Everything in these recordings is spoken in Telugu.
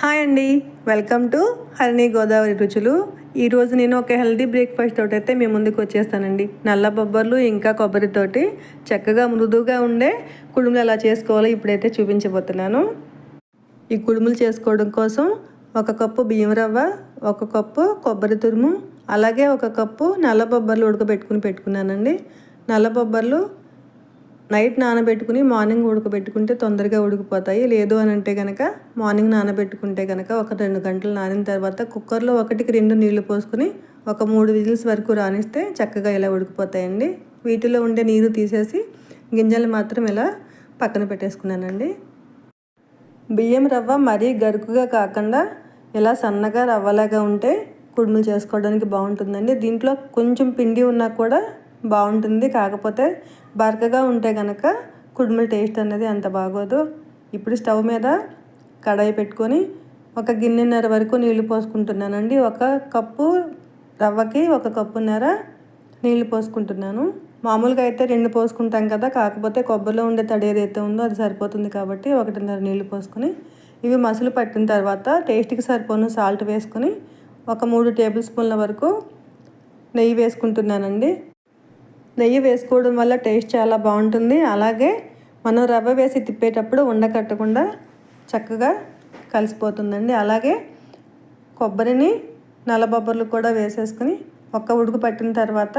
హాయ్ అండి. వెల్కమ్ టు హరిణి గోదావరి రుచులు. ఈరోజు నేను ఒక హెల్దీ బ్రేక్ఫాస్ట్ తోటి అయితే మీ ముందుకు వచ్చేస్తానండి. నల్ల బొబ్బర్లు ఇంకా కొబ్బరితోటి చక్కగా మృదువుగా ఉండే కుడుములు ఎలా చేసుకోవాలో ఇప్పుడైతే చూపించబోతున్నాను. ఈ కుడుములు చేసుకోవడం కోసం ఒక కప్పు బియ్యం రవ్వ ఒక కప్పు కొబ్బరి తురుము అలాగే ఒక కప్పు నల్ల బొబ్బర్లు ఉడకబెట్టుకుని పెట్టుకున్నానండి. నల్ల బొబ్బర్లు నైట్ నానబెట్టుకుని మార్నింగ్ ఉడకబెట్టుకుంటే తొందరగా ఉడికిపోతాయి. లేదు అని అంటే కనుక మార్నింగ్ నానబెట్టుకుంటే కనుక ఒక రెండు గంటలు నానిన తర్వాత కుక్కర్లో ఒకటికి రెండు నీళ్ళు పోసుకుని ఒక మూడు విజిల్స్ వరకు రానిస్తే చక్కగా ఇలా ఉడికిపోతాయండి. వీటిలో ఉండే నీరు తీసేసి గింజలు మాత్రం ఇలా పక్కన పెట్టేసుకున్నానండి. బియ్యం రవ్వ మరీ గరుకుగా కాకుండా ఇలా సన్నగా రవ్వలాగా ఉంటే కుడుములు చేసుకోవడానికి బాగుంటుందండి. దీంట్లో కొంచెం పిండి ఉన్నా కూడా బాగుంటుంది. కాకపోతే బరకగా ఉంటే కనుక కుడుముల టేస్ట్ అనేది అంత బాగోదు. ఇప్పుడు స్టవ్ మీద కడాయి పెట్టుకొని ఒక గిన్నెన్నర వరకు నీళ్ళు పోసుకుంటున్నానండి. ఒక కప్పు రవ్వకి ఒక కప్పున్నర నీళ్ళు పోసుకుంటున్నాను. మామూలుగా అయితే రెండు పోసుకుంటాం కదా. కాకపోతే కొబ్బరిలో ఉండే తడి ఏదైతే ఉందో అది సరిపోతుంది కాబట్టి ఒకటిన్నర నీళ్ళు పోసుకొని ఇవి మసులు పట్టిన తర్వాత టేస్ట్కి సరిపోను సాల్ట్ వేసుకొని ఒక మూడు టేబుల్ స్పూన్ల వరకు నెయ్యి వేసుకుంటున్నానండి. నెయ్యి వేసుకోవడం వల్ల టేస్ట్ చాలా బాగుంటుంది. అలాగే మనం రవ్వ వేసి తిప్పేటప్పుడు ఉండకట్టకుండా చక్కగా కలిసిపోతుందండి. అలాగే కొబ్బరిని నల్లబొబ్బర్లు కూడా వేసేసుకుని ఒక్క ఉడుకు పట్టిన తర్వాత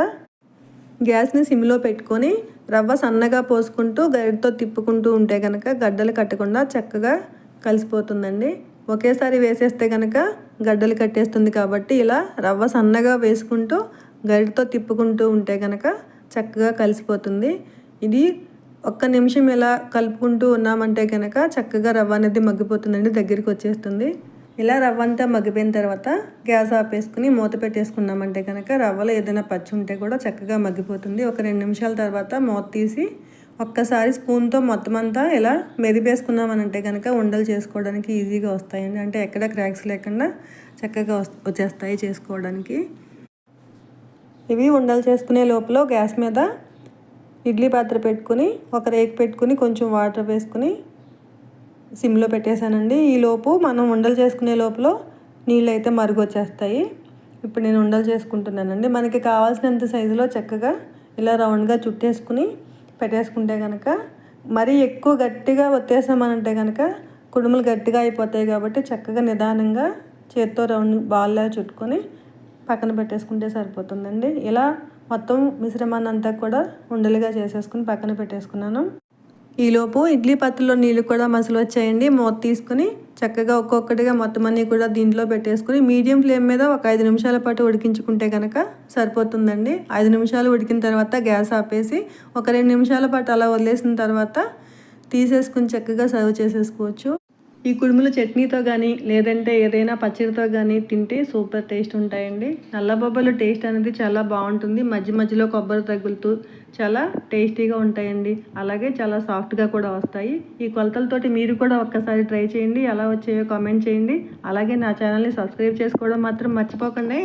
గ్యాస్ని సిమ్లో పెట్టుకొని రవ్వ సన్నగా పోసుకుంటూ గరిటతో తిప్పుకుంటూ ఉంటే కనుక గడ్డలు కట్టకుండా చక్కగా కలిసిపోతుందండి. ఒకేసారి వేసేస్తే కనుక గడ్డలు కట్టేస్తుంది కాబట్టి ఇలా రవ్వ సన్నగా వేసుకుంటూ గరిటతో తిప్పుకుంటూ ఉంటే కనుక చక్కగా కలిసిపోతుంది. ఇది ఒక్క నిమిషం ఇలా కలుపుకుంటూ ఉన్నామంటే కనుక చక్కగా రవ్వ అనేది మగ్గిపోతుందండి దగ్గరికి వచ్చేస్తుంది. ఇలా రవ్వ అంతా మగ్గిపోయిన తర్వాత గ్యాస్ ఆపేసుకుని మూత పెట్టేసుకున్నామంటే కనుక రవ్వలో ఏదైనా పచ్చి ఉంటే కూడా చక్కగా మగ్గిపోతుంది. ఒక రెండు నిమిషాల తర్వాత మూత తీసి ఒక్కసారి స్పూన్తో మొత్తం అంతా ఇలా మెదిపేసుకున్నామనంటే కనుక ఉండలు చేసుకోవడానికి ఈజీగా వస్తాయండి. అంటే ఎక్కడ క్రాక్స్ లేకుండా చక్కగా వచ్చేస్తాయి చేసుకోవడానికి. ఇవి ఉండలు చేసుకునే లోపల గ్యాస్ మీద ఇడ్లీ పాత్ర పెట్టుకుని ఒక రేకు పెట్టుకుని కొంచెం వాటర్ వేసుకుని సిమ్లో పెట్టేశానండి. ఈ లోపు మనం ఉండలు చేసుకునే లోపల నీళ్ళు అయితే మరుగు వచ్చేస్తాయి ఇప్పుడు నేను ఉండలు చేసుకుంటున్నానండి. మనకి కావాల్సినంత సైజులో చక్కగా ఇలా రౌండ్గా చుట్టేసుకుని పెట్టేసుకుంటే కనుక మరీ ఎక్కువ గట్టిగా ఒత్తేసామనంటే కనుక కుడుములు గట్టిగా అయిపోతాయి కాబట్టి చక్కగా నిదానంగా చేత్తో రౌండ్ బాల్లా చుట్టుకొని పక్కన పెట్టేసుకుంటే సరిపోతుందండి. ఇలా మొత్తం మిశ్రమాన్నంతా కూడా ఉండలుగా చేసేసుకుని పక్కన పెట్టేసుకున్నాను. ఈలోపు ఇడ్లీ పత్రలో నీళ్ళు కూడా మసలు వచ్చాయండి మూత తీసుకుని చక్కగా ఒక్కొక్కటిగా మొత్తం అన్నీ కూడా దీంట్లో పెట్టేసుకుని మీడియం ఫ్లేమ్ మీద ఒక ఐదు నిమిషాల పాటు ఉడికించుకుంటే కనుక సరిపోతుందండి. ఐదు నిమిషాలు ఉడికిన తర్వాత గ్యాస్ ఆపేసి ఒక రెండు నిమిషాల పాటు అలా వదిలేసిన తర్వాత తీసేసుకుని చక్కగా సర్వ్ చేసేసుకోవచ్చు. ఈ కుడుములు చట్నీతో కానీ లేదంటే ఏదైనా పచ్చడితో కానీ తింటే సూపర్ టేస్ట్ ఉంటాయండి. నల్ల బొబ్బలు టేస్ట్ అనేది చాలా బాగుంటుంది. మధ్య మధ్యలో కొబ్బరి తగులుతూ చాలా టేస్టీగా ఉంటాయండి. అలాగే చాలా సాఫ్ట్గా కూడా వస్తాయి. ఈ కొలతలతోటి మీరు కూడా ఒక్కసారి ట్రై చేయండి. ఎలా వచ్చాయో కామెంట్ చేయండి. అలాగే నా ఛానల్ని సబ్స్క్రైబ్ చేసుకోవడం మాత్రం మర్చిపోకండి.